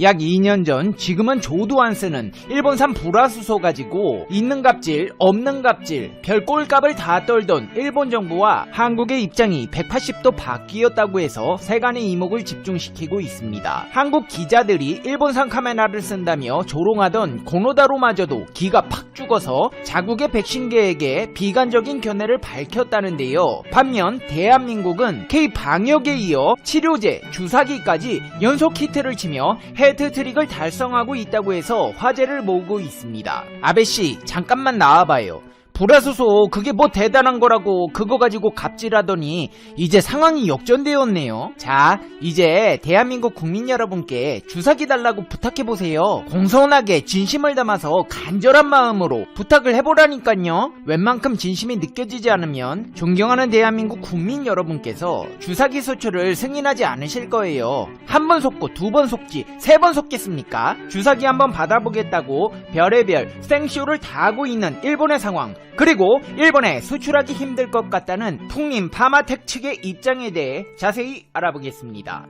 약 2년 전 지금은 조도 안 쓰는 일본산 불화수소 가지고 있는 갑질 없는 갑질 별 꼴값을 다 떨던 일본 정부와 한국의 입장이 180도 바뀌었다고 해서 세간의 이목을 집중시키고 있습니다. 한국 기자들이 일본산 카메라를 쓴다며 조롱하던 고노다로마저도 기가 팍 죽어서 자국의 백신 계획에 비관적인 견해를 밝혔다는데요. 반면 대한민국은 K 방역에 이어 치료제, 주사기까지 연속 히트를 치며 헤드트릭을 달성하고 있다고 해서 화제를 모으고 있습니다. 아베씨 잠깐만 나와봐요. 불화수소 그게 뭐 대단한 거라고 그거 가지고 갑질하더니 이제 상황이 역전되었네요. 자 이제 대한민국 국민 여러분께 주사기 달라고 부탁해보세요. 공손하게 진심을 담아서 간절한 마음으로 부탁을 해보라니깐요. 웬만큼 진심이 느껴지지 않으면 존경하는 대한민국 국민 여러분께서 주사기 수출을 승인하지 않으실 거예요. 한 번 속고 두 번 속지 세 번 속겠습니까? 주사기 한번 받아보겠다고 별의별 생쇼를 다 하고 있는 일본의 상황 그리고 일본에 수출하기 힘들 것 같다는 풍림 파마텍 측의 입장에 대해 자세히 알아보겠습니다.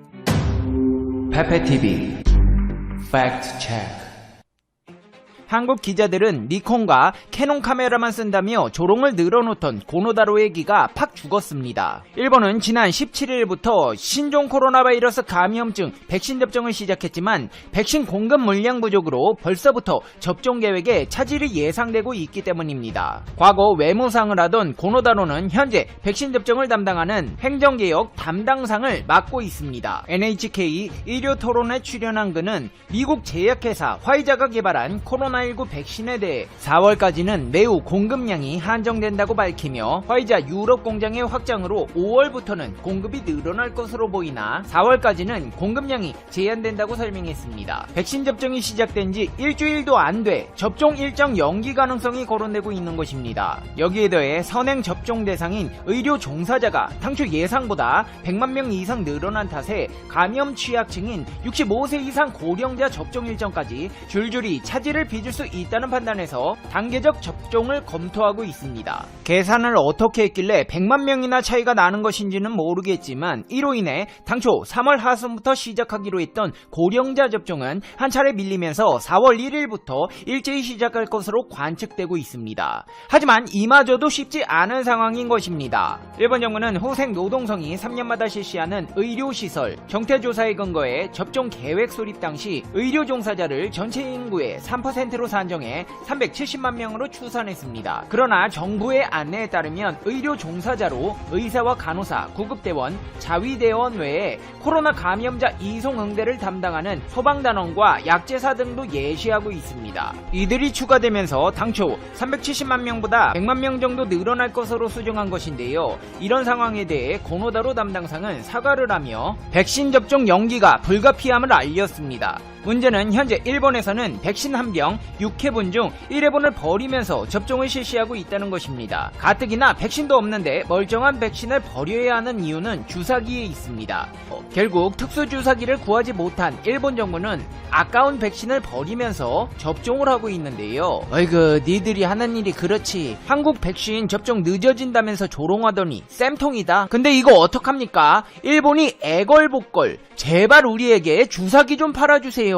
페페TV 체크 한국 기자들은 니콘과 캐논 카메라만 쓴다며 조롱을 늘어놓던 고노다로의 기가 팍 죽었습니다. 일본은 지난 17일부터 신종 코로나 바이러스 감염증 백신 접종을 시작했지만 백신 공급 물량 부족으로 벌써부터 접종 계획에 차질이 예상되고 있기 때문입니다. 과거 외무상을 하던 고노다로는 현재 백신 접종을 담당하는 행정개혁 담당상을 맡고 있습니다. NHK 일요 토론에 출연한 그는 미국 제약회사 화이자가 개발한 코로나 19 백신에 대해 4월까지는 매우 공급량이 한정된다고 밝히며 화이자 유럽 공장의 확장으로 5월부터는 공급이 늘어날 것으로 보이나 4월까지는 공급량이 제한된다고 설명했습니다. 백신 접종이 시작된 지 일주일도 안 돼 접종 일정 연기 가능성이 거론되고 있는 것입니다. 여기에 더해 선행 접종 대상인 의료 종사자가 당초 예상보다 100만 명 이상 늘어난 탓에 감염 취약층인 65세 이상 고령자 접종 일정까지 줄줄이 차질을 빚을 수 있다는 판단에서 단계적 접종을 검토하고 있습니다. 계산을 어떻게 했길래 100만 명이나 차이가 나는 것인지는 모르겠지만 이로 인해 당초 3월 하순부터 시작하기로 했던 고령자 접종은 한 차례 밀리면서 4월 1일부터 일제히 시작할 것으로 관측되고 있습니다. 하지만 이마저도 쉽지 않은 상황인 것입니다. 일본 정부는 후생 노동성이 3년마다 실시하는 의료시설 정태조사에 근거해 접종 계획 수립 당시 의료 종사자를 전체 인구의 3%로 산정해 370만 명으로 추산했습니다. 그러나 정부의 안내에 따르면 의료 종사자로 의사와 간호사, 구급대원, 자위대원 외에 코로나 감염자 이송 응대를 담당하는 소방단원과 약제사 등도 예시하고 있습니다. 이들이 추가되면서 당초 370만 명보다 100만 명 정도 늘어날 것으로 수정한 것인데요. 이런 상황에 대해 고노다로 담당상은 사과를 하며 백신 접종 연기가 불가피함을 알렸습니다. 문제는 현재 일본에서는 백신 한 병 6회분 중 1회분을 버리면서 접종을 실시하고 있다는 것입니다. 가뜩이나 백신도 없는데 멀쩡한 백신을 버려야 하는 이유는 주사기에 있습니다. 어, 결국 특수 주사기를 구하지 못한 일본 정부는 아까운 백신을 버리면서 접종을 하고 있는데요. 어이구 니들이 하는 일이 그렇지. 한국 백신 접종 늦어진다면서 조롱하더니 쌤통이다. 근데 이거 어떡합니까? 일본이 애걸복걸 제발 우리에게 주사기 좀 팔아주세요.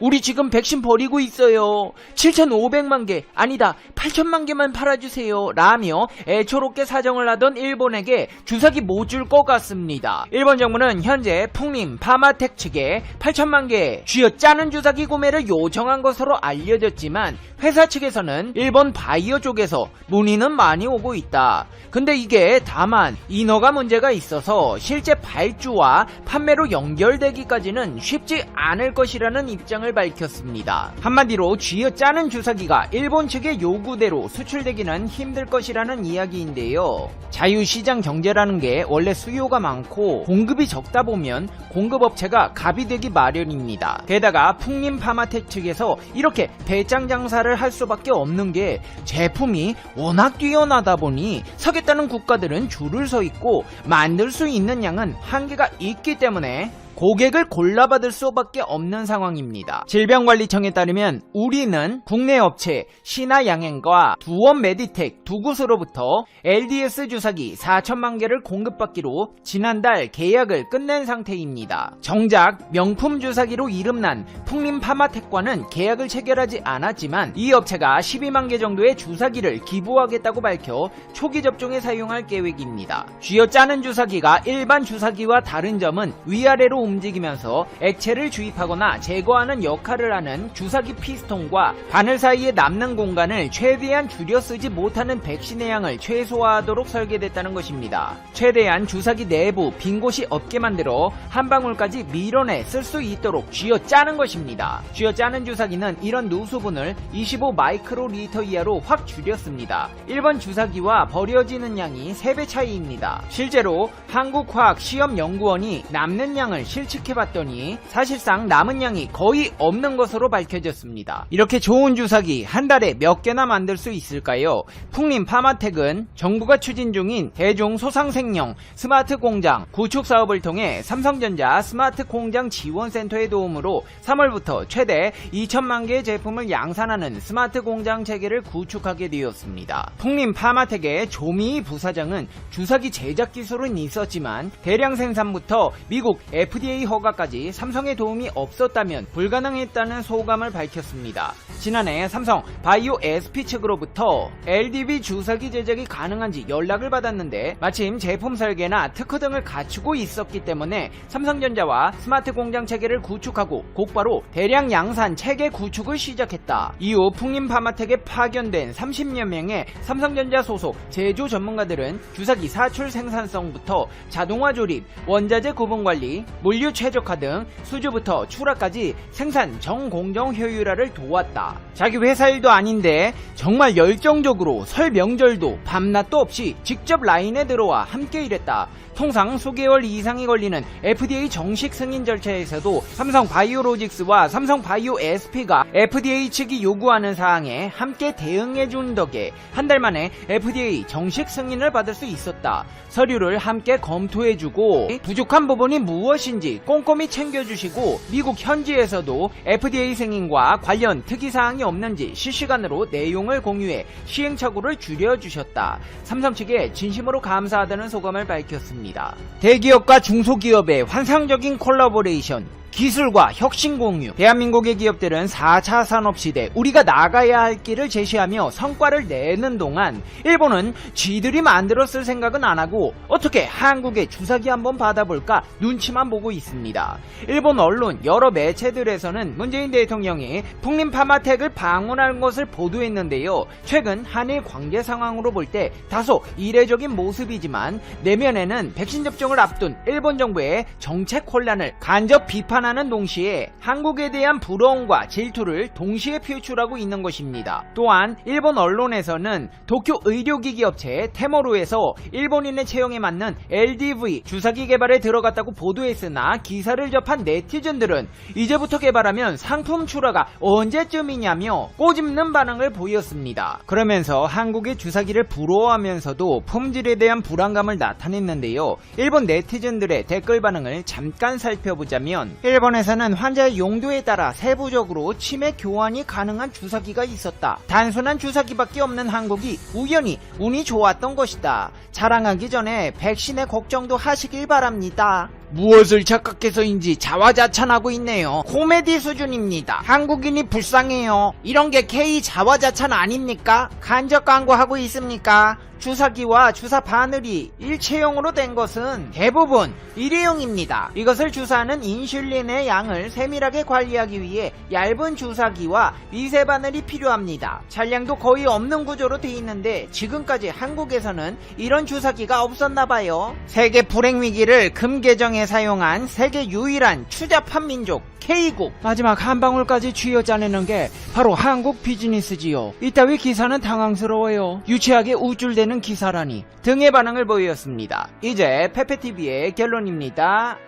우리 지금 백신 버리고 있어요. 7,500만 개, 아니다, 8천만 개만 팔아주세요. 라며 애초롭게 사정을 하던 일본에게 주사기 못 줄 것 같습니다. 일본 정부는 현재 풍림 파마텍 측에 8천만 개 쥐어 짜는 주사기 구매를 요청한 것으로 알려졌지만 회사 측에서는 일본 바이오 쪽에서 문의는 많이 오고 있다. 근데 이게 다만 인허가 문제가 있어서 실제 발주와 판매로 연결되기까지는 쉽지 않을 것이라는 입장을 밝혔습니다. 한마디로 쥐어 짜는 주사기가 일본 측의 요구대로 수출되기는 힘들 것이라는 이야기인데요. 자유시장 경제라는 게 원래 수요가 많고 공급이 적다 보면 공급업체가 갑이 되기 마련입니다. 게다가 풍림 파마텍 측에서 이렇게 배짱 장사를 할 수밖에 없는 게 제품이 워낙 뛰어나다 보니 사겠다는 국가들은 줄을 서 있고 만들 수 있는 양은 한계가 있기 때문에 고객을 골라받을 수밖에 없는 상황입니다. 질병관리청에 따르면 우리는 국내 업체 신화양행과 두원 메디텍 두 곳으로부터 LDS 주사기 4천만 개를 공급받기로 지난달 계약을 끝낸 상태입니다. 정작 명품 주사기로 이름난 풍림 파마텍과는 계약을 체결하지 않았지만 이 업체가 12만 개 정도의 주사기를 기부하겠다고 밝혀 초기 접종에 사용할 계획입니다. 쥐어 짜는 주사기가 일반 주사기와 다른 점은 위아래로 움직이면서 액체를 주입하거나 제거하는 역할을 하는 주사기 피스톤과 바늘 사이에 남는 공간을 최대한 줄여 쓰지 못하는 백신의 양을 최소화하도록 설계됐다는 것입니다. 최대한 주사기 내부 빈 곳이 없게 만들어 한 방울까지 밀어내 쓸 수 있도록 쥐어 짜는 것입니다. 쥐어 짜는 주사기는 이런 누수분을 25 마이크로 리터 이하로 확 줄였습니다. 1번 주사기와 버려지는 양이 3배 차이입니다. 실제로 한국화학시험연구원이 남는 양을 실 측해봤더니 사실상 남은 양이 거의 없는 것으로 밝혀졌습니다. 이렇게 좋은 주사기 한 달에 몇 개나 만들 수 있을까요? 풍림 파마텍은 정부가 추진 중인 대중 소상생령 스마트 공장 구축 사업을 통해 삼성전자 스마트 공장 지원센터의 도움으로 3월부터 최대 2천만 개의 제품을 양산하는 스마트 공장 체계를 구축하게 되었습니다. 풍림 파마텍의 조미희 부사장은 주사기 제작 기술은 있었지만 대량 생산부터 미국 FDA 허가까지 삼성의 도움이 없었다면 불가능했다는 소감을 밝혔습니다. 지난해 삼성 바이오 SP 측으로부터 LDB 주사기 제작이 가능한지 연락을 받았는데 마침 제품 설계나 특허 등을 갖추고 있었기 때문에 삼성전자와 스마트 공장 체계를 구축하고 곧바로 대량 양산 체계 구축을 시작했다. 이후 풍림 파마텍에 파견된 30여 명의 삼성전자 소속 제조 전문가들은 주사기 사출 생산성부터 자동화 조립, 원자재 구분 관리, 물류 최적화 등 수주부터 출하까지 생산 정공정 효율화를 도왔다. 자기 회사 일도 아닌데 정말 열정적으로 설 명절도 밤낮도 없이 직접 라인에 들어와 함께 일했다. 통상 수개월 이상이 걸리는 FDA 정식 승인 절차에서도 삼성 바이오로직스와 삼성 바이오 SP가 FDA 측이 요구하는 사항에 함께 대응해 준 덕에 한 달 만에 FDA 정식 승인을 받을 수 있었다. 서류를 함께 검토해 주고 부족한 부분이 무엇인지 꼼꼼히 챙겨주시고 미국 현지에서도 FDA 승인과 관련 특이사항이 없는지 실시간으로 내용을 공유해 시행착오를 줄여주셨다. 삼성 측에 진심으로 감사하다는 소감을 밝혔습니다. 대기업과 중소기업의 환상적인 콜라보레이션 기술과 혁신 공유. 대한민국의 기업들은 4차 산업시대 우리가 나가야 할 길을 제시하며 성과를 내는 동안 일본은 쥐들이 만들었을 생각은 안 하고 어떻게 한국의 주사기 한번 받아볼까 눈치만 보고 있습니다. 일본 언론 여러 매체들에서는 문재인 대통령이 풍림 파마텍을 방문한 것을 보도했는데요. 최근 한일 관계 상황으로 볼 때 다소 이례적인 모습이지만 내면에는 백신 접종을 앞둔 일본 정부의 정책 혼란을 간접 비판 비판하는 동시에 한국에 대한 부러움과 질투를 동시에 표출하고 있는 것입니다. 또한 일본 언론에서는 도쿄 의료기기 업체 테모로에서 일본인의 체형에 맞는 LDV 주사기 개발에 들어갔다고 보도했으나 기사를 접한 네티즌들은 이제부터 개발하면 상품 출하가 언제쯤이냐며 꼬집는 반응을 보였습니다. 그러면서 한국의 주사기를 부러워하면서도 품질에 대한 불안감을 나타냈는데요. 일본 네티즌들의 댓글 반응을 잠깐 살펴보자면 일본에서는 환자의 용도에 따라 세부적으로 치매 교환이 가능한 주사기가 있었다. 단순한 주사기밖에 없는 한국이 우연히 운이 좋았던 것이다. 자랑하기 전에 백신의 걱정도 하시길 바랍니다. 무엇을 착각해서인지 자화자찬하고 있네요. 코미디 수준입니다. 한국인이 불쌍해요. 이런 게 K 자화자찬 아닙니까? 간접 광고하고 있습니까? 주사기와 주사 바늘이 일체형으로 된 것은 대부분 일회용입니다. 이것을 주사하는 인슐린의 양을 세밀하게 관리하기 위해 얇은 주사기와 미세 바늘이 필요합니다. 잔량도 거의 없는 구조로 돼 있는데 지금까지 한국에서는 이런 주사기가 없었나 봐요. 세계 불행 위기를 금계정에 사용한 세계 유일한 추잡한 민족 K국 마지막 한 방울까지 쥐어 짜내는 게 바로 한국 비즈니스지요. 이따위 기사는 당황스러워요. 유치하게 우쭐대는 기사라니 등의 반응을 보였습니다. 이제 페페TV의 결론입니다.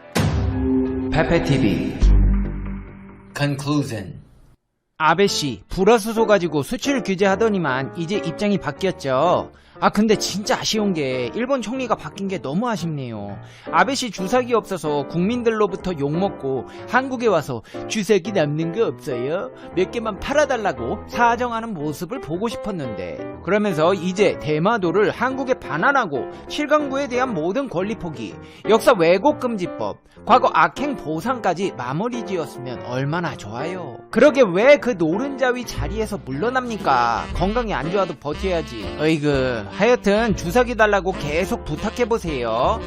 페페TV Conclusion 아베씨 불화수소 가지고 수출 규제하더니만 이제 입장이 바뀌었죠. 아 근데 진짜 아쉬운 게 일본 총리가 바뀐 게 너무 아쉽네요. 아베 씨 주사기 없어서 국민들로부터 욕먹고 한국에 와서 주사기 남는 거 없어요? 몇 개만 팔아달라고 사정하는 모습을 보고 싶었는데 그러면서 이제 대마도를 한국에 반환하고 실강구에 대한 모든 권리 포기, 역사 왜곡 금지법, 과거 악행 보상까지 마무리 지었으면 얼마나 좋아요. 그러게 왜 그 노른자위 자리에서 물러납니까? 건강이 안 좋아도 버텨야지. 어이그 하여튼 주사기 달라고 계속 부탁해보세요.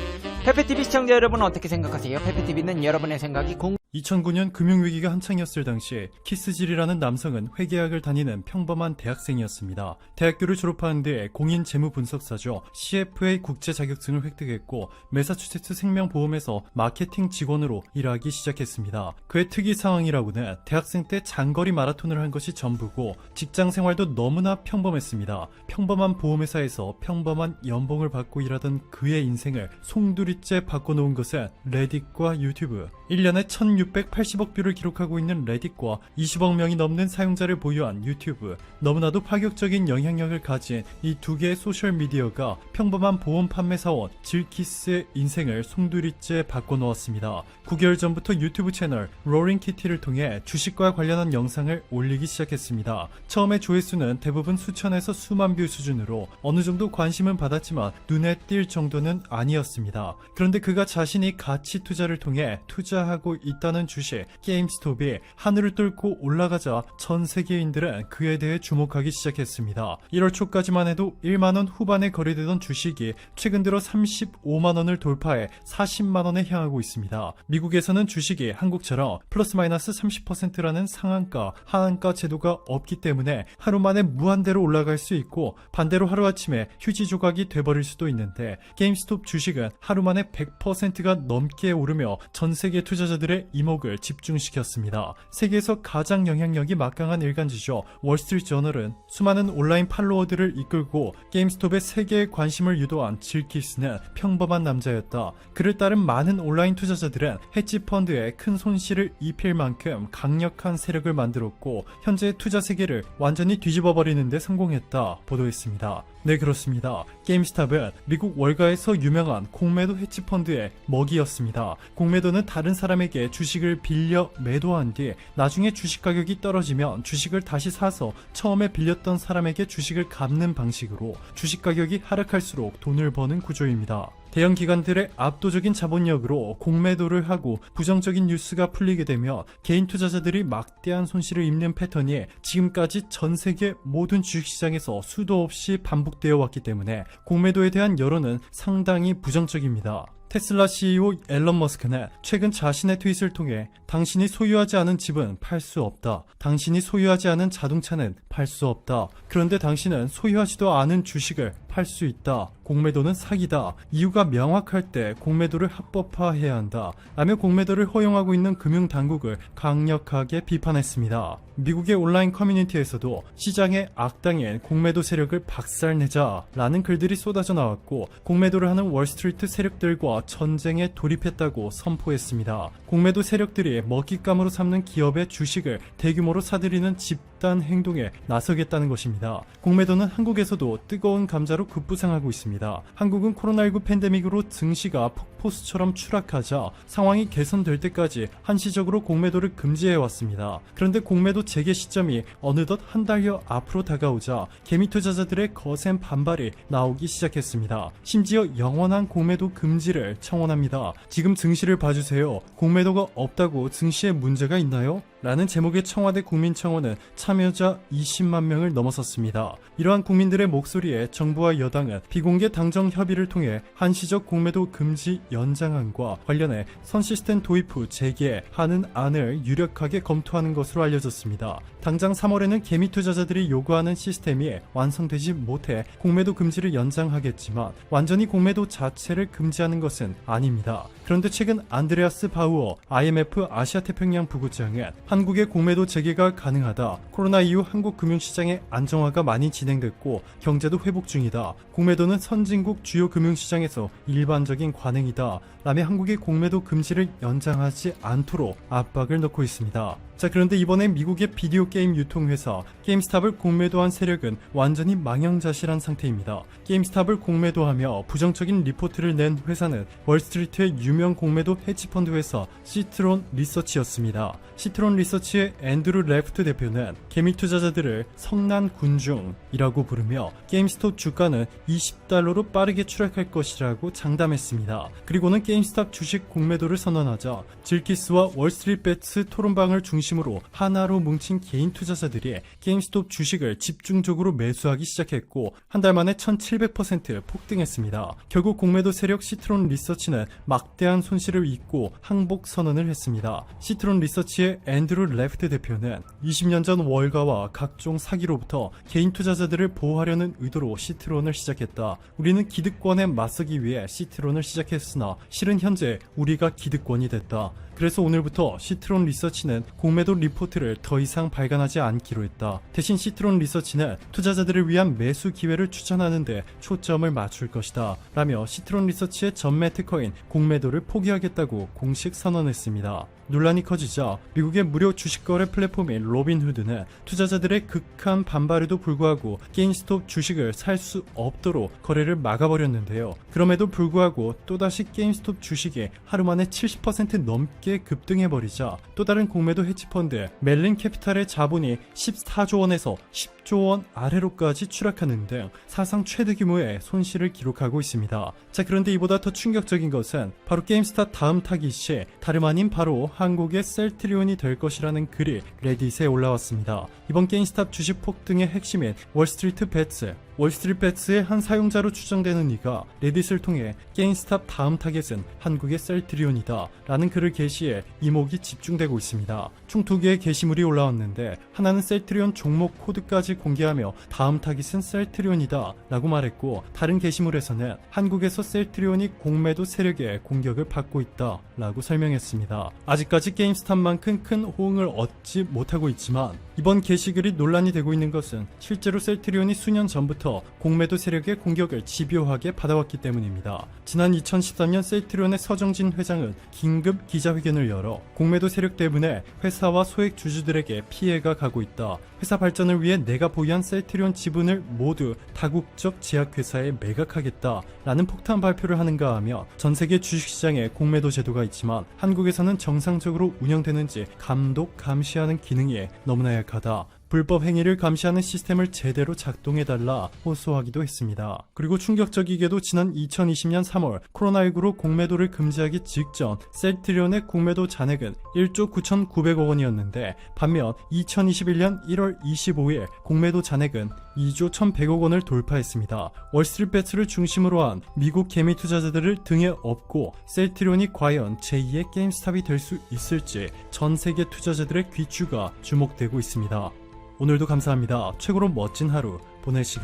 페페TV 시청자 여러분 어떻게 생각하세요? 페페TV는 여러분의 생각이 공... 2009년 금융위기가 한창이었을 당시 키스질이라는 남성은 회계학을 다니는 평범한 대학생이었습니다. 대학교를 졸업한 뒤에 공인 재무 분석사죠. CFA 국제 자격증을 획득했고 매사추세츠 생명보험에서 마케팅 직원으로 일하기 시작했습니다. 그의 특이 상황이라고는 대학생 때 장거리 마라톤을 한 것이 전부고 직장 생활도 너무나 평범했습니다. 평범한 보험회사에서 평범한 연봉을 받고 일하던 그의 인생을 송두리째 바꿔놓은 것은 레딧과 유튜브. 1년에 1680억 뷰를 기록하고 있는 레딧과 20억 명이 넘는 사용자를 보유한 유튜브. 너무나도 파격적인 영향력을 가진 이 두 개의 소셜미디어가 평범한 보험 판매사원 질키스의 인생을 송두리째 바꿔놓았습니다. 9개월 전부터 유튜브 채널 로링키티를 통해 주식과 관련한 영상을 올리기 시작했습니다. 처음에 조회수는 대부분 수천에서 수만 뷰 수준으로 어느 정도 관심은 받았지만 눈에 띌 정도는 아니었습니다. 그런데 그가 자신이 가치 투자를 통해 투자하고 있다는 주식 게임스톱이 하늘을 뚫고 올라가자 전 세계인들은 그에 대해 주목하기 시작했습니다. 1월 초까지만 해도 1만원 후반에 거래되던 주식이 최근 들어 35만원을 돌파해 40만원에 향하고 있습니다. 미국에서는 주식이 한국처럼 플러스 마이너스 30%라는 상한가, 하한가 제도가 없기 때문에 하루 만에 무한대로 올라갈 수 있고 반대로 하루아침에 휴지 조각이 돼버릴 수도 있는데 게임스톱 주식은 하루 만에 100%가 넘게 오르며 전 세계 투자자들의 이목을 집중시켰습니다. 세계에서 가장 영향력이 막강한 일간지죠. 월스트리트 저널은 수많은 온라인 팔로워들을 이끌고 게임스톱의 세계에 관심을 유도한 질키스는 평범한 남자였다. 그를 따른 많은 온라인 투자자들은 헤지 펀드에 큰 손실을 입힐 만큼 강력한 세력을 만들었고 현재 투자 세계를 완전히 뒤집어 버리는 데 성공했다 보도했습니다. 네 그렇습니다. 게임스탑은 미국 월가에서 유명한 공매도 헤지 펀드의 먹이였습니다. 공매도는 다른 사람에게 주식을 빌려 매도한 뒤 나중에 주식 가격이 떨어지면 주식을 다시 사서 처음에 빌렸던 사람에게 주식을 갚는 방식으로 주식 가격이 하락할수록 돈을 버는 구조입니다. 대형 기관들의 압도적인 자본력으로 공매도를 하고 부정적인 뉴스가 풀리게 되면 개인 투자자들이 막대한 손실을 입는 패턴이 지금까지 전 세계 모든 주식시장에서 수도 없이 반복되어 왔기 때문에 공매도에 대한 여론은 상당히 부정적입니다. 테슬라 CEO 앨런 머스크는 최근 자신의 트윗을 통해 당신이 소유하지 않은 집은 팔 수 없다. 당신이 소유하지 않은 자동차는 팔 수 없다. 그런데 당신은 소유하지도 않은 주식을 팔 수 있다. 공매도는 사기다. 이유가 명확할 때 공매도를 합법화해야 한다. 라며 공매도를 허용하고 있는 금융당국을 강력하게 비판했습니다. 미국의 온라인 커뮤니티에서도 시장의 악당인 공매도 세력을 박살내자 라는 글들이 쏟아져 나왔고 공매도를 하는 월스트리트 세력들과 전쟁에 돌입했다고 선포했습니다. 공매도 세력들이 먹잇감으로 삼는 기업의 주식을 대규모로 사들이는 집 단 행동에 나서겠다는 것입니다. 공매도는 한국에서도 뜨거운 감자로 급부상하고 있습니다. 한국은 코로나19 팬데믹으로 증시가 폭포수처럼 추락하자 상황이 개선될 때까지 한시적으로 공매도를 금지해 왔습니다. 그런데 공매도 재개 시점이 어느덧 한 달여 앞으로 다가오자 개미 투자자들의 거센 반발이 나오기 시작했습니다. 심지어 영원한 공매도 금지를 청원합니다. 지금 증시를 봐주세요. 공매도가 없다고 증시에 문제가 있나요? 라는 제목의 청와대 국민청원은 참여자 20만 명을 넘어섰습니다. 이러한 국민들의 목소리에 정부와 여당은 비공개 당정 협의를 통해 한시적 공매도 금지 연장안과 관련해 선 시스템 도입 후 재개하는 안을 유력하게 검토하는 것으로 알려졌습니다. 당장 3월에는 개미 투자자들이 요구하는 시스템이 완성되지 못해 공매도 금지를 연장하겠지만 완전히 공매도 자체를 금지하는 것은 아닙니다. 그런데 최근 안드레아스 바우어 IMF 아시아 태평양 부국장은 한 국의 공매도 재개가 가능하다. 코로나 이후 한국 금융시장의 안정화가 많이 진행됐고 경제도 회복 중이다. 공매도는 선진국 주요 금융시장에서 일반적인 관행이다. 라며 한국의 공매도 금지를 연장하지 않도록 압박을 넣고 있습니다. 자 그런데 이번에 미국의 비디오 게임 유통회사 게임스탑을 공매도한 세력은 완전히 망연자실한 상태입니다. 게임스탑을 공매도하며 부정적인 리포트를 낸 회사는 월스트리트의 유명 공매도 헤지펀드 회사 시트론 리서치였습니다. 시트론 리서치의 앤드루 레프트 대표는 개미 투자자들을 성난 군중이라고 부르며 게임스톱 주가는 20달러로 빠르게 추락할 것이라고 장담했습니다. 그리고는 게임스탑 주식 공매도를 선언하자 질키스와 월스트리트 배츠 토론방을 중심으로 하나로 뭉친 개인 투자자들이 게임스톱 주식을 집중적으로 매수하기 시작했고 한 달 만에 1700% 폭등했습니다. 결국 공매도 세력 시트론 리서치는 막대한 손실을 입고 항복 선언을 했습니다. 시트론 리서치의 앤 드루 레프트 대표는 20년 전 월가와 각종 사기로부터 개인 투자자들을 보호하려는 의도로 시트론을 시작했다. 우리는 기득권에 맞서기 위해 시트론을 시작했으나 실은 현재 우리가 기득권이 됐다. 그래서 오늘부터 시트론 리서치는 공매도 리포트를 더 이상 발간하지 않기로 했다. 대신 시트론 리서치는 투자자들을 위한 매수 기회를 추천하는데 초점을 맞출 것이다. 라며 시트론 리서치의 전매 특허인 공매도를 포기하겠다고 공식 선언했습니다. 논란이 커지자 미국의 무료 주식 거래 플랫폼인 로빈후드는 투자자들의 극한 반발에도 불구하고 게임스톱 주식을 살 수 없도록 거래를 막아버렸는데요. 그럼에도 불구하고 또다시 게임스톱 주식이 하루 만에 70% 넘게 급등해버리자 또 다른 공매도 헤지펀드 멜린 캐피탈의 자본이 14조 원에서 10 조 원 아래로까지 추락하는 등 사상 최대 규모의 손실을 기록하고 있습니다. 자 그런데 이보다 더 충격적인 것은 바로 게임스타 다음 타깃이 다름 아닌 바로 한국의 셀트리온이 될 것이라는 글이 레딧에 올라왔습니다. 이번 게임스탑 주식 폭등의 핵심인 월스트리트 배츠 월스트리트 배츠의 한 사용자로 추정되는 이가 레딧을 통해 게임스탑 다음 타겟은 한국의 셀트리온이다 라는 글을 게시해 이목이 집중되고 있습니다. 총 두 개의 게시물이 올라왔는데 하나는 셀트리온 종목 코드까지 공개하며 다음 타깃은 셀트리온이다 라고 말했고 다른 게시물에서는 한국에서 셀트리온이 공매도 세력의 공격을 받고 있다 라고 설명했습니다. 아직까지 게임스탑만큼 큰 호응을 얻지 못하고 있지만 이번 게시글이 논란이 되고 있는 것은 실제로 셀트리온이 수년 전부터 공매도 세력의 공격을 집요하게 받아왔기 때문입니다. 지난 2013년 셀트리온의 서정진 회장은 긴급 기자회견을 열어 공매도 세력 때문에 회사와 소액 주주들에게 피해가 가고 있다. 회사 발전을 위해 내가 보유한 셀트리온 지분을 모두 다국적 제약회사에 매각하겠다. 라는 폭탄 발표를 하는가 하며 전 세계 주식시장에 공매도 제도가 있지만 한국에서는 정상적으로 운영되는지 감독, 감시하는 기능이 너무나 약하다. 불법 행위를 감시하는 시스템을 제대로 작동해달라 호소하기도 했습니다. 그리고 충격적이게도 지난 2020년 3월 코로나19로 공매도를 금지하기 직전 셀트리온의 공매도 잔액은 1조 9,900억 원이었는데 반면 2021년 1월 25일 공매도 잔액은 2조 1,100억 원을 돌파했습니다. 월스트리트 배츠를 중심으로 한 미국 개미 투자자들을 등에 업고 셀트리온이 과연 제2의 게임스탑이 될 수 있을지 전 세계 투자자들의 귀추가 주목되고 있습니다. 오늘도 감사합니다. 최고로 멋진 하루 보내시길